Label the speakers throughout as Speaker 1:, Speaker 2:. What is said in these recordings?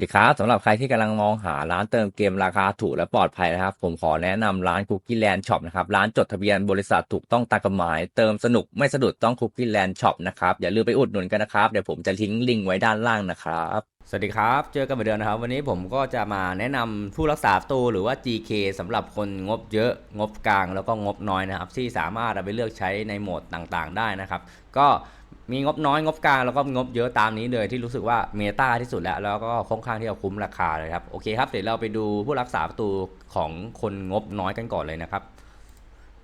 Speaker 1: สวัสดีครับสำหรับใครที่กำลังมองหาร้านเติมเกมราคาถูกและปลอดภัยนะครับ ผมขอแนะนำร้าน Cookie Land Shop นะครับ ร้านจดทะเบียนบริษัทถูกต้องตามกฎหมาย เติมสนุกไม่สะดุดต้อง Cookie Land Shop นะครับ อย่าลืมไปอุดหนุนกันนะครับ เดี๋ยวผมจะทิ้งลิงก์ไว้ด้านล่างนะครับ
Speaker 2: สวัสดีครับ เจอกันเหมือนเดิมนะครับ วันนี้ผมก็จะมาแนะนำผู้รักษาประตูหรือว่า GK สำหรับคนงบเยอะงบกลางแล้วก็งบน้อยนะครับที่สามารถเอาไปเลือกใช้ในโหมดต่างๆ ได้นะครับ ก็ มีงบน้อยงบกลางแล้วก็งบเยอะตามนี้เลยที่รู้สึกว่าเมตาที่สุดแล้ว แล้วก็ค่อนข้างที่จะคุ้มราคาเลยครับ โอเคครับ เดี๋ยวเราไปดูผู้รักษาประตูของคนงบน้อยกันก่อนเลยนะครับ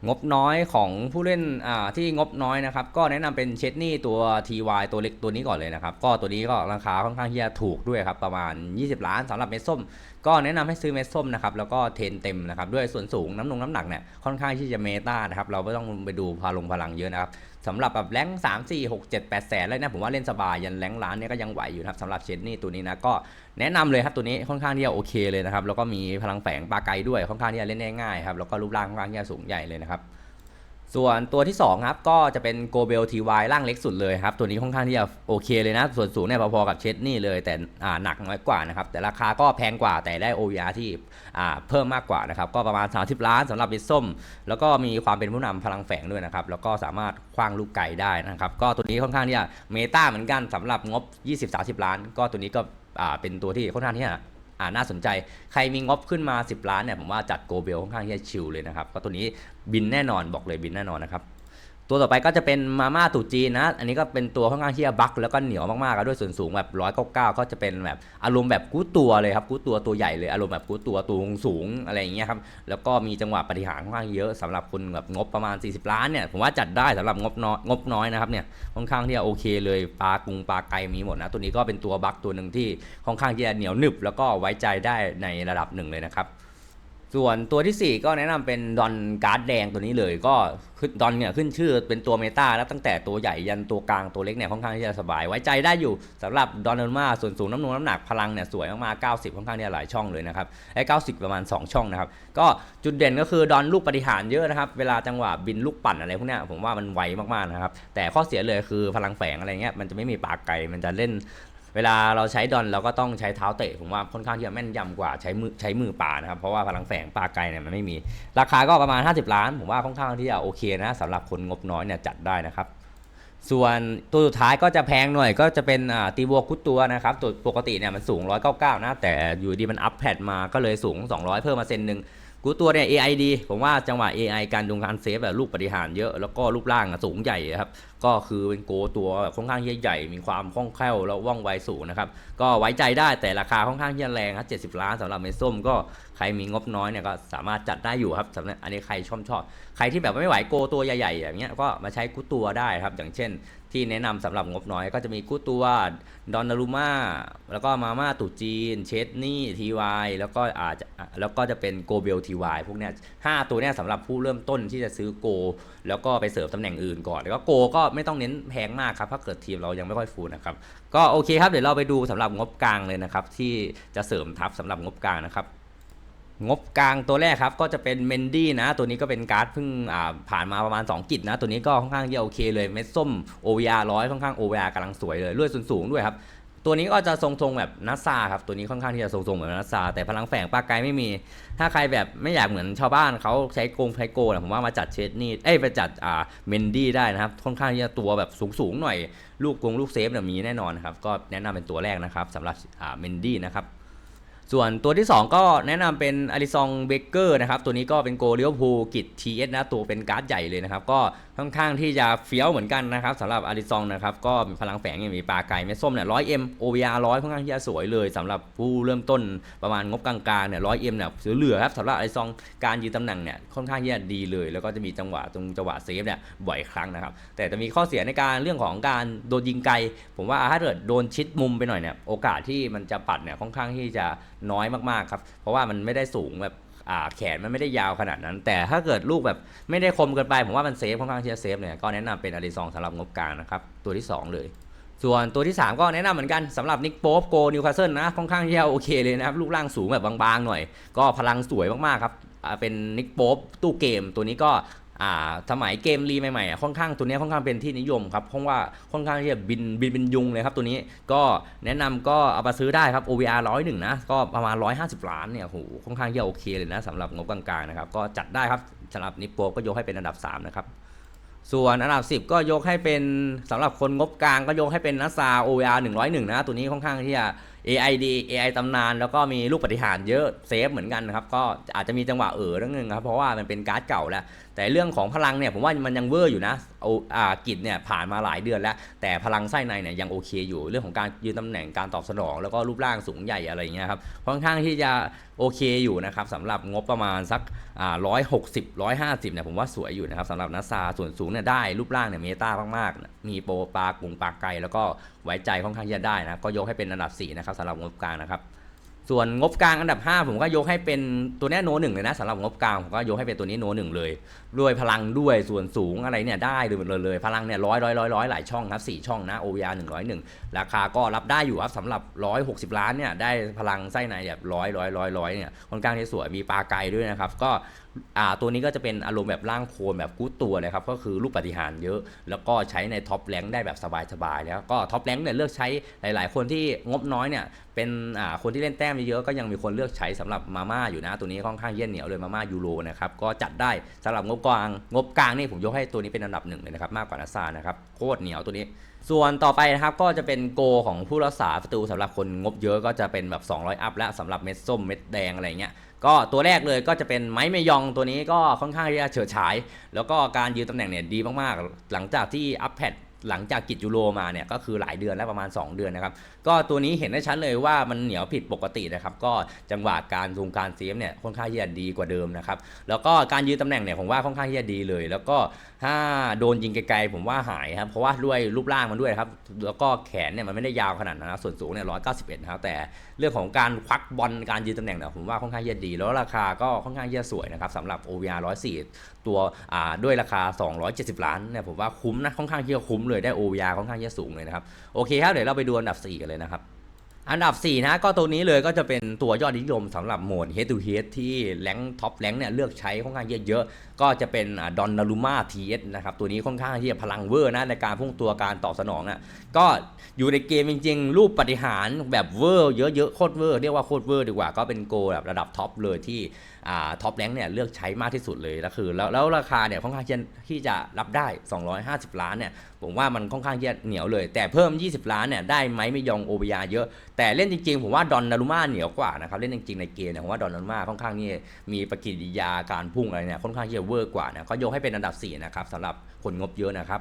Speaker 2: งบน้อยของผู้เล่นอ่าที่งบน้อยนะครับ ก็แนะนำเป็นเชดนี่ตัว TY ตัวเล็กตัวนี้ก่อนเลยนะครับ ก็ตัวนี้ก็ราคาค่อนข้างที่จะถูกด้วยครับ ประมาณ 20 ล้านสำหรับเม็ดส้ม ก็แนะนำให้ซื้อเม็ดส้มนะครับ แล้วก็เทนเต็มนะครับ ด้วยส่วนสูงน้ำหนงน้ำหนักเนี่ยค่อนข้างที่จะเมตานะครับ เราไม่ต้องไปดูพลงพลังเยอะนะครับ สำหรับแบบแรงสามสี่หกเจ็ดแปดแสนเลยนะผมว่าเล่นสบายยันแรงล้านเนี่ยก็ยังไหวอยู่นะครับสำหรับเชนนี่ตัวนี้นะก็แนะนำเลยครับตัวนี้ค่อนข้างที่จะโอเคเลยนะครับแล้วก็มีพลังแฝงปลาไกด้วยค่อนข้างที่จะเล่นได้ง่ายครับแล้วก็รูปร่างค่อนข้างที่จะสูงใหญ่เลยนะครับ ส่วนตัวที่2ครับก็จะเป็นโกเบลทีวายร่างเล็กสุดเลยครับ ตัวนี้ค่อนข้างที่จะโอเคเลยนะ ส่วนสูงเนี่ยพอๆกับเชดนี่เลย แต่หนักน้อยกว่านะครับ แต่ราคาก็แพงกว่าแต่ได้ OVR ที่เพิ่มมากกว่านะครับ ก็ประมาณ 30 ล้านสำหรับบิสส้ม แล้วก็มีความเป็นผู้นำพลังแฝงด้วยนะครับ แล้วก็สามารถคว้างลูกไก่ได้นะครับ ก็ตัวนี้ค่อนข้างที่จะเมตาเหมือนกันสำหรับงบ 20-30 ล้าน ก็ตัวนี้ก็เป็นตัวที่ค่อนข้างที่จะ อ่าน่าสนใจ ใครมีงบขึ้นมา 10 ล้านเนี่ยผมว่าจัดโกเบลค่อนข้างที่จะชิลเลยนะครับ ก็ตัวนี้บินแน่นอนบอกเลยบินแน่นอนนะครับ ตัวต่อไปก็จะเป็นมาม่าตู่จีนนะ อันนี้ก็เป็นตัวค่อนข้างที่จะบักแล้วก็เหนียวมากๆด้วยส่วนสูงแบบร้อยเก้าเก้าก็จะเป็นแบบอารมณ์แบบกู้ตัวเลยครับกู้ตัวตัวใหญ่เลยอารมณ์แบบกู้ตัวตัวสูงอะไรอย่างเงี้ยครับแล้วก็มีจังหวะปฏิหารค่อนข้างเยอะสำหรับคนแบบงบประมาณ 40 ล้านเนี่ยผมว่าจัดได้สำหรับงบน้อยงบน้อยนะครับเนี่ยค่อนข้างที่จะโอเคเลยปลากรุงปลาไก่มีหมดนะตัวนี้ก็เป็นตัวบักตัวหนึ่งที่ค่อนข้างที่จะเหนียวหนึบแล้วก็ไว้ใจได้ในระดับหนึ่งเลยนะครับ ส่วนตัวทีสี่4 ก็แนะนำเป็นดอนการ์ดแดงตัวนี้เลยก็ขึ้นดอนเนี่ยขึ้นชื่อเป็นตัวเมตาแล้วตั้งแต่ตัวใหญ่ยันตัวกลางตัวเล็กเนี่ยค่อนข้างที่จะสบาย ไว้ใจได้อยู่สำหรับดอนเนอร์มาส่วนสูงน้ำหนักน้ำหนักพลังเนี่ยสวยมากๆ90 ค่อนข้างที่จะหลายช่องเลยนะครับไอ้90 ประมาณ 2 ช่องนะครับ ก็จุดเด่นก็คือดอนลูกปฏิหารเยอะนะครับ เวลาจังหวะบินลูกปั่นอะไรพวกเนี้ยผมว่ามันไวมากๆนะครับแต่ข้อเสียเลยคือพลังแฝงอะไรเงี้ยมันจะไม่มีปากไก่มันจะเล่น เวลาเราใช้ดอนเราก็ต้องใช้เท้าเตะผมว่าค่อนข้างที่จะแม่นยำกว่าใช้มือใช้มือป่านะครับ เพราะว่าพลังแฝงปลาไกลเนี่ยมันไม่มี ราคาก็ประมาณ 50 ล้าน ผมว่าค่อนข้างที่จะโอเคนะสำหรับคนงบน้อยเนี่ยจัดได้นะครับส่วนตัวสุดท้ายก็จะแพงหน่อยก็จะเป็นตีบัวคุดตัวนะครับตัวปกติเนี่ยมันสูง 199 นะ แต่อยู่ดีมันอัพแพดมาก็เลยสูง 200 เพิ่มมาเซนหนึ่งกูตัวเนี่ย AI ดีผมว่าจังหวะ AI การดงการเซฟแบบลูกปฏิหารเยอะ แล้วก็รูปร่างสูงใหญ่ครับก็คือเป็นโกตัวแบบค่อนข้างใหญ่มีความคล่องแคล่วแล้วว่องไวสูงนะครับ ก็ไว้ใจได้แต่ราคาค่อนข้างที่แรงครับ70ล้านสำหรับเมส้มก็ใครมีงบน้อยเนี่ยก็สามารถจัดได้อยู่ครับสำหรับอันนี้ใครชอบชอบใครที่แบบไม่ไหวโกตัวใหญ่ๆอย่างเงี้ยก็มาใช้กุตัวได้ครับ อย่างเช่น ที่แนะนำสำหรับงบน้อยก็จะมีกุตัวดอนนารุมาแล้วก็มาม่าตุจีน เชดนี่ทีวายแล้วก็อาจจะแล้วก็จะเป็นโกเบลทีวายพวกเนี้ยห้าตัวเนี้ยสำหรับผู้เริ่มต้นที่จะซื้อโก แล้วก็ไปเสริมตำแหน่งอื่นก่อนแล้วก็โกก็ไม่ต้องเน้นแพงมากครับถ้าเกิดทีมเรายังไม่ค่อยฟูนะครับก็โอเคครับเดี๋ยวเราไปดูสำหรับงบกลางเลยนะครับที่จะเสริมทัพสำหรับงบกลางนะครับงบกลางตัวแรกครับก็จะเป็นเมนดี้นะ ตัวนี้ก็เป็นการ์ดเพิ่งผ่านมาประมาณ 2 กิจนะ ตัวนี้ก็ค่อนข้างที่จะโอเคเลย เม็ดส้มโอวิอาร้อยค่อนข้างโอวิอาร์กำลังสวยเลยเลือดสูงสูงๆด้วยครับ ตัวนี้ก็จะทรงๆแบบนัสซาครับ ตัวนี้ค่อนข้างที่จะทรงๆแบบนัสซาแต่พลังแฝงปลาไกลไม่มี ถ้าใครแบบไม่อยากเหมือนชาวบ้านเขาใช้โกงไพโกนะผมว่ามาจัดเชดนี่เอ้ยไปจัดอ่าเมนดี้ได้นะครับ ค่อนข้างที่จะตัวแบบสูงๆหน่อยลูกกงลูกเซฟเนี่ยมีแน่นอนนะครับก็แนะนำเป็นตัวแรกนะครับสำหรับอ่าเมนดี้นะครับส่วนตัวที่ 2 ก็แนะนำเป็นอาริซองเบเกอร์นะครับ ตัวนี้ก็เป็นโกเลียวพูกิจทีเอสนะ ตัวเป็นการ์ดใหญ่เลยนะครับ ก็ ค่อนข้างที่จะเฟี้ยวเหมือนกันนะครับสำหรับอาริซองนะครับก็มีพลังแฝงยังมีปลาไก่เม็ดส้มเนี่ยร้อยเอ็มโอวีอาร์ร้อยค่อนข้างที่จะสวยเลยสำหรับผู้เริ่มต้นประมาณงบกลางๆเนี่ยร้อยเอ็มเนี่ยเหลือครับสำหรับอาริซองการยืนตำแหน่งเนี่ยค่อนข้างที่จะดีเลย แล้วก็จะมีจังหวะตรงจังหวะเซฟเนี่ยบ่อยครั้งนะครับแต่จะมีข้อเสียในการเรื่องของการโดนยิงไกล ผมว่าถ้าเกิดโดนชิดมุมไปหน่อยเนี่ยโอกาสที่มันจะปัดเนี่ยค่อนข้างที่จะน้อยมากๆครับเพราะว่ามันไม่ได้สูงแบบ แขนมันไม่ได้ยาวขนาดนั้น แต่ถ้าเกิดลูกแบบไม่ได้คมเกินไป ผมว่ามันเซฟค่อนข้างที่จะเซฟเนี่ยก็แนะนำเป็นอาริซองสำหรับงบกลางนะครับตัวที่ 2 เลย ส่วนตัวที่ 3 ก็แนะนำเหมือนกันสำหรับนิกโป๊ปโกนิวคาสเซิลนะค่อนข้างที่จะโอเคเลยนะครับรูปร่างสูงแบบบางๆหน่อย ก็พลังสวยมากๆครับเป็นนิกโป๊ปตู้เกมตัวนี้ก็ อ่าสมัยเกมรีใหม่ๆอะค่อนข้างตัวนี้ค่อนข้างเป็นที่นิยมครับเพราะว่าค่อนข้างที่จะบินบินเป็นยุงเลยครับตัวนี้ก็แนะนำก็เอามาซื้อได้ครับ OVR ร้อยหนึ่งนะก็ประมาณ 150 ล้านเนี่ยโหค่อนข้างที่จะโอเคเลยนะสำหรับงบกลางๆนะครับก็จัดได้ครับสำหรับนิปโปก็ยกให้เป็นอันดับ 3 นะครับ ส่วนอันดับ 10 ก็ยกให้เป็นสำหรับคนงบกลางก็ยกให้เป็นนัสซา OVR 101นะตัวนี้ค่อนข้างที่จะ AI ดี AI ตำนานแล้วก็มีลูกปฏิหารเยอะเซฟเหมือนกันนะครับก็อาจจะมีจังหวะเออเรื่องนึงครับเพราะว่ามันเป็นการ์ดเก่าแล้ว แต่เรื่องของพลังเนี่ยผมว่ามันยังเวอร์อยู่นะเอาอ่ากิจเนี่ยผ่านมาหลายเดือนแล้ว แต่พลังไส้ในเนี่ยยังโอเคอยู่เรื่องของการยืนตำแหน่งการตอบสนอง แล้วก็รูปร่างสูงใหญ่อะไรอย่างเงี้ยครับค่อนข้างที่จะโอเคอยู่นะครับสำหรับงบประมาณสักอ่าร้อยหกสิบร้อยห้าสิบเนี่ยผมว่าสวยอยู่นะครับสำหรับนัสซาส่วนสูงเนี่ยได้รูปร่างเนี่ยเมตามากๆ มีโปรปลากรุงปลาไกลแล้วก็ ไว้ใจค่อนข้างจะได้นะก็ยกให้เป็นอันดับสี่นะครับสำหรับงบกลางนะครับ ส่วนงบกลางอันดับ 5 ผมก็ยกให้เป็นตัวเนี้โนหนึ่งเลยนะสำหรับงบกลางผมก็ยกให้เป็นตัวนี้โนหนึ่งเลยด้วยพลังด้วยส่วนสูงอะไรเนี่ยได้เลยเลยเลยพลังเนี่ยร้อยร้อยร้อยร้อยหลายช่องครับสี่ช่องนะ OVR หนึ่งร้อยหนึ่งราคาก็รับได้อยู่ครับสำหรับร้อยหกสิบล้านเนี่ยได้พลังไส้ในแบบร้อยร้อยร้อยร้อยเนี่ยค่อนข้างที่สวยมีปลาไกลด้วยนะครับก็ อ่าตัวนี้ก็จะเป็นอารมณ์แบบร่างโคลนแบบกู้ตัวเลยครับก็คือลูกปฏิหารเยอะ แล้วก็ใช้ในท็อปแรงได้แบบสบายๆแล้วก็ท็อปแรงเนี่ยเลือกใช้หลายๆ คนที่งบน้อยเนี่ยเป็นอ่าคนที่เล่นแต้มเยอะๆก็ยังมีคนเลือกใช้สำหรับมาม่าอยู่นะ ตัวนี้ค่อนข้างเยี่ยนเหนียวเลยมาม่ายูโรนะครับก็จัดได้สำหรับงบกลางงบกลางนี่ผมยกให้ตัวนี้เป็นอันดับหนึ่งเลยนะครับมากกว่านาซานะครับโคตรเหนียวตัวนี้ส่วนต่อไปนะครับก็จะเป็นโกของผู้รักษาประตูสำหรับคนงบเยอะก็จะเป็นแบบ 200 อัพแล้วสำหรับเม็ดส้มเม็ดแดงอะไรเงี้ย ก็ตัวแรกเลยก็จะเป็นไม้เมยองตัวนี้ก็ค่อนข้างที่จะเฉิดฉาย แล้วก็การยืนตำแหน่งเนี่ยดีมากๆ หลังจากที่อัพแพด หลังจากกิจยูโรมาเนี่ยก็คือหลายเดือนแล้วประมาณ 2 เดือนนะครับ ก็ตัวนี้เห็นได้ชัดเลยว่ามันเหนียวผิดปกตินะครับ ก็จังหวะการลงการเซฟเนี่ยค่อนข้างที่จะดีกว่าเดิมนะครับ แล้วก็การยืนตำแหน่งเนี่ยผมว่าค่อนข้างที่จะดีเลย แล้วก็ถ้าโดนยิงไกลๆผมว่าหายครับ เพราะว่าด้วยรูปร่างมันด้วยครับ แล้วก็แขนเนี่ยมันไม่ได้ยาวขนาดนั้นนะส่วนสูงเนี่ยร้อยเก้าสิบเอ็ดนะครับ แต่เรื่องของการควักบอลการยืนตำแหน่งเนี่ยผมว่าค่อนข้างที่จะดี แล้วราคาก็ค่อนข้างที่จะสวยนะครับสำหรับ OVR 104 ตัวด้วยราคา 270 ล้านเนี่ยผมว่าคุ้มนะค่อนข้างที่จะคุ้มเลยได้ OVR ค่อนข้างที่จะสูงเลยนะครับ โอเคครับ เดี๋ยวเราไปดูอันดับ 4 กันเลยนะครับ อันดับ 4 นะ ก็ตัวนี้เลยก็จะเป็นตัวยอดนิยมสำหรับโหมด Head to Head ที่แรงท็อปแรงเนี่ยเลือกใช้ค่อนข้างเยอะๆ ก็จะเป็นดอนนารุมาทีเอสนะครับ ตัวนี้ค่อนข้างที่จะพลังเวอร์นะในการพุ่งตัวการตอบสนองอะก็อยู่ในเกมจริงๆ รูปปฏิหารแบบเวอร์เยอะๆ โคตรเวอร์เรียกว่าโคตรเวอร์ดีกว่าก็เป็นโกแบบระดับท็อปเลยที่ ท็อปแรงเนี่ยเลือกใช้มากที่สุดเลยแล้วคือแล้วแล้วราคาเนี่ยค่อนข้างที่จะรับได้ 250 ล้านเนี่ยผมว่ามันค่อนข้างที่จะเหนียวเลย แต่เพิ่ม 20 ล้านเนี่ยได้ไหมไม่ยองโอเบียเยอะ แต่เล่นจริงๆ ผมว่าดอนนารุมาเหนียวกว่านะครับเล่นจริงๆในเกมเนี่ยผมว่าดอนนารุมาค่อนข้างนี่มีปฏิกิริยาการพุ่งอะไรเนี่ยค่อนข้างที่จะเวอร์กว่านะก็ยกให้เป็นอันดับ4นะครับสำหรับคนงบเยอะนะครับ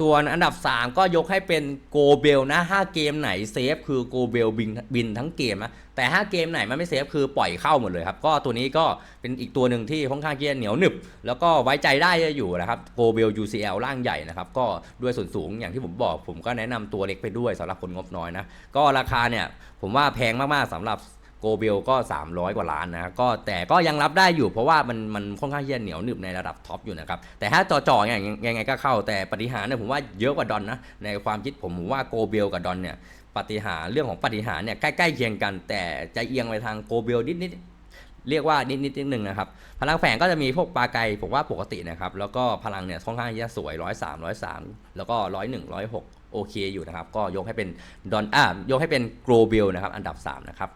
Speaker 2: ส่วนอันดับ 3 ก็ยกให้เป็นโกเบลนะ 5 เกมไหนเซฟคือโกเบลบินบินทั้งเกมนะแต่ 5 เกมไหนมันไม่เซฟคือปล่อยเข้าหมดเลยครับ ก็ตัวนี้ก็เป็นอีกตัวหนึ่งที่ค่อนข้างที่จะเหนียวหนึบ แล้วก็ไว้ใจได้อยู่นะครับโกเบล UCL ร่างใหญ่นะครับ ก็ด้วยส่วนสูงอย่างที่ผมบอก ผมก็แนะนำตัวเล็กไปด้วยสำหรับคนงบน้อยนะ ก็ราคาเนี่ยผมว่าแพงมากๆสำหรับ โกเบลก็ 300 กว่าล้านนะก็แต่ก็ยังรับได้อยู่เพราะว่ามันมันค่อนข้างที่จะเหนียวหนึบในระดับท็อปอยู่นะครับ แต่ถ้าจ่อๆอย่างยังไงก็เข้าแต่ปฏิหารเนี่ยผมว่าเยอะกว่าดอนนะ ในความคิดผมผมว่าโกเบลกับดอนเนี่ยปฏิหารเรื่องของปฏิหารเนี่ยใกล้ๆเคียงกัน แต่จะเอียงไปทางโกเบลนิดๆเรียกว่านิดๆนิดหนึ่งนะครับ พลังแฝงก็จะมีพวกปลาไกผมว่าปกตินะครับ แล้วก็พลังเนี่ยค่อนข้างที่จะสวยร้อยสามร้อยสามแล้วก็ร้อยหนึ่งร้อยหกโอเคอยู่นะครับ ก็ยกให้เป็นดอนอ่ายกให้เป็นโกลเบลนะครับ อันดับ 3 นะครับ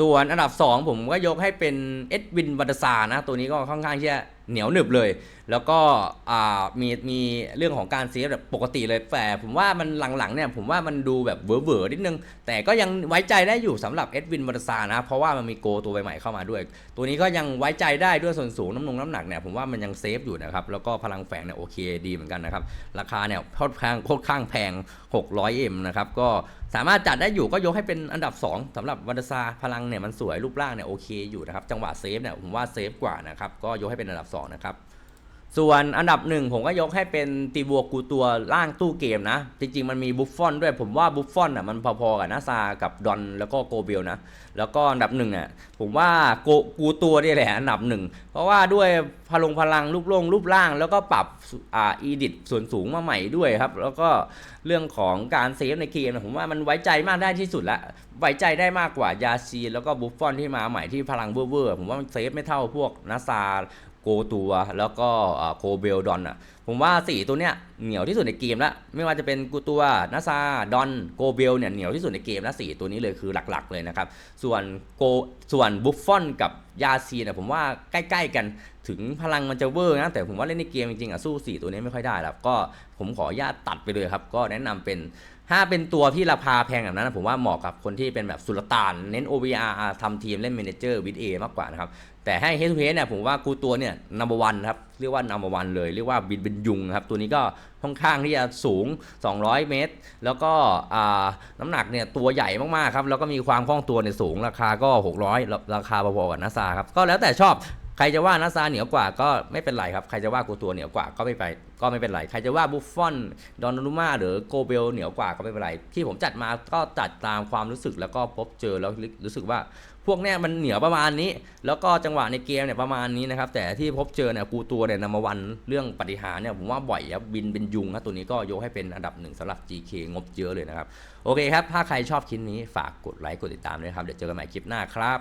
Speaker 2: ส่วนอันดับ 2 ผมก็ยกให้เป็นเอ็ดวินวัตซานะ ตัวนี้ก็ค่อนข้างที่จะ เหนียวหนึบเลย แล้วก็มีมีเรื่องของการเซฟแบบปกติเลยแต่ผมว่ามันหลังๆเนี่ยผมว่ามันดูแบบเวอร์ๆนิดนึง แต่ก็ยังไว้ใจได้อยู่สำหรับเอ็ดวินวัตซานะ เพราะว่ามันมีโกตัวใหม่ๆเข้ามาด้วย ตัวนี้ก็ยังไว้ใจได้ด้วยส่วนสูงน้ำนงน้ำหนักเนี่ยผมว่ามันยังเซฟอยู่นะครับ แล้วก็พลังแฝงเนี่ยโอเคดีเหมือนกันนะครับ ราคาเนี่ยค่อนข้างค่อนข้างแพง 600M นะครับก็สามารถจัดได้อยู่ก็ยกให้เป็นอันดับ 2สำหรับวันดาซาพลังเนี่ยมันสวยรูปร่างเนี่ยโอเคอยู่นะครับจังหวะเซฟเนี่ยผมว่าเซฟกว่านะครับก็ยกให้เป็นอันดับ2 นะครับ ส่วนอันดับหนึ่งผมก็ยกให้เป็นตีบัวกูตัวล่างตู้เกมนะ จริง ๆ มันมีบุฟฟอนด้วยผมว่าบุฟฟอนอะมันพอๆกับนาซากับดอนแล้วก็โกเบลนะ แล้วก็อันดับหนึ่งอะผมว่าโกกูตัวนี่แหละอันดับหนึ่งเพราะว่าด้วยพลงพลังรูปร่งรูปร่าง แล้วก็ปรับอ่าอีดิทส่วนสูงมาใหม่ด้วยครับ แล้วก็เรื่องของการเซฟในเกมผมว่ามันไว้ใจมากได้ที่สุดละไว้ใจได้มากกว่ายาซีแล้วก็บุฟฟอนที่มาใหม่ที่พลังเวอร์ผมว่ามันเซฟไม่เท่าพวกนาซา โกตัว แล้วก็โคเบลดอนอะผมว่าสี่ตัวเนี้ยเหนียวที่สุดในเกมแล้ว ไม่ว่าจะเป็นกูตัวนาซาดอนโกเบลเนี่ยเหนียวที่สุดในเกมแล้วสี่ตัวนี้เลยคือหลักๆเลยนะครับ ส่วนโกส่วนบุฟฟอนกับยาซีเนี่ยผมว่าใกล้ๆกันถึงพลังมันจะเวอร์นะ แต่ผมว่าเล่นในเกมจริงๆอะสู้สี่ตัวนี้ไม่ค่อยได้แล้วก็ผมขออนุญาตตัดไปเลยครับ ก็แนะนำเป็น ถ้าเป็นตัวที่ราคาแพงแบบนั้นนะผมว่าเหมาะกับคนที่เป็นแบบสุลต่าน เน้น OVR ทำทีมเล่นเมนเจอร์วิดเอมากกว่านะครับ แต่ให้เฮดทูเฮดเนี่ยผมว่ากูตัวเนี่ยนัมเบอร์วันครับ เรียกว่านัมเบอร์วันเลย เรียกว่าบินเป็นยุงครับ ตัวนี้ก็ค่อนข้างที่จะสูง 200 เมตร แล้วก็น้ำหนักเนี่ยตัวใหญ่มากๆครับ แล้วก็มีความคล่องตัวเนี่ยสูงราคาก็ 600 ราคาพอๆกับนาซาครับ ก็แล้วแต่ชอบ ใครจะว่านาซาเหนียวกว่าก็ไม่เป็นไรครับ ใครจะว่ากูตัวเหนียวกว่าก็ไม่ไป ก็ไม่เป็นไร ใครจะว่าบุฟฟอน ดอนนุมาหรือโกเบลเหนียวกว่าก็ไม่เป็นไร ที่ผมจัดมาก็จัดตามความรู้สึกแล้วก็พบเจอแล้วรู้สึกว่า พวกเนี้ยมันเหนียวประมาณนี้ แล้วก็จังหวะในเกมเนี่ยประมาณนี้นะครับ แต่ที่พบเจอเนี่ยกูตัวเนี่ยนำมาวันเรื่องปฏิหารเนี่ยผมว่าบ่อยครับบินเป็นยุงครับตัวนี้ก็ยกให้เป็นอันดับหนึ่งสำหรับ GK งบเยอะเลยนะครับ โอเคครับ ถ้าใครชอบคลิปนี้ฝากกดไลค์กดติดตามด้วยครับ เดี๋ยวเจอกันใหม่คลิปหน้าครับ